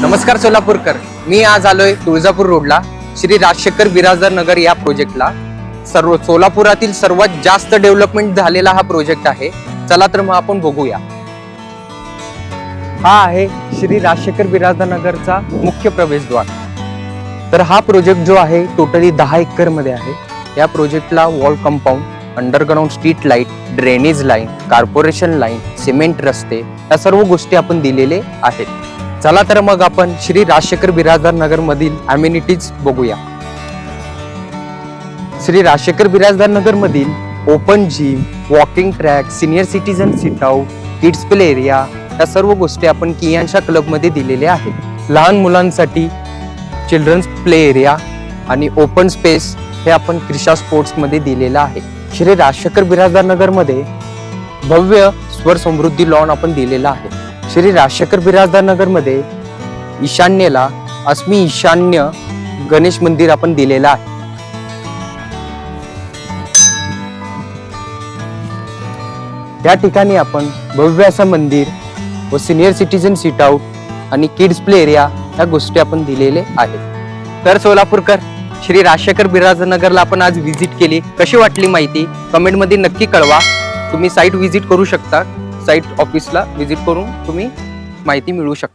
नमस्कार सोलापूरकर. मी आज आलोय तुळजापूर रोडला. श्री राजशेखर बिराजदार नगर या प्रोजेक्टला सर्व सोलापुरातील सर्वात जास्त डेव्हलपमेंट झालेला हा प्रोजेक्ट आहे. चला तर मग आपण बघूया. हा आहे श्री राजशेखर बिराजदार नगरचा मुख्य प्रवेशद्वार. तर हा प्रोजेक्ट जो आहे टोटली दहा एकरमध्ये आहे. या प्रोजेक्टला wall compound underground street light drainage line corporation line cement रस्ते या सर्व गोष्टी आपण दिलेले आहेत. चला तर मग आपण श्री राजशेखर बिराजदार नगर मधील अम्युनिटीज बघूया. श्री राजशेखर बिराजदार नगर मधील open gym walking track senior citizen sit out kids play area या सर्व गोष्टी आपण कियांच्या क्लबमध्ये दिलेल्या आहेत. लहान मुलांसाठी चिल्ड्रन्स प्ले एरिया आणि ओपन स्पेस हे आपण क्रिशा स्पोर्ट्समध्ये दिलेलं आहे. श्री राजशेखर बिराजदार नगरमध्ये भव्य स्वर समृद्धी लॉन आपण दिलेला आहे. श्री राजशेखर बिराजदार नगरमध्ये ईशान्येला अस्मी ईशान्य गणेश मंदिर आपण दिलेलं आहे. या ठिकाणी आपण भव्य असं मंदिर व सिनियर सिटीजन सीट आउट आणि किड्स प्ले एरिया या गोष्टी आपण दिलेले आहेत. तर सोलापूरकर श्री राजशेखर बिराजनगरला आपण आज व्हिजिट केली. कशी वाटली माहिती? कमेंटमध्ये नक्की कळवा. तुम्ही साईट व्हिजिट करू शकता. साईट ऑफिसला व्हिजिट करून तुम्ही माहिती मिळवू शकता.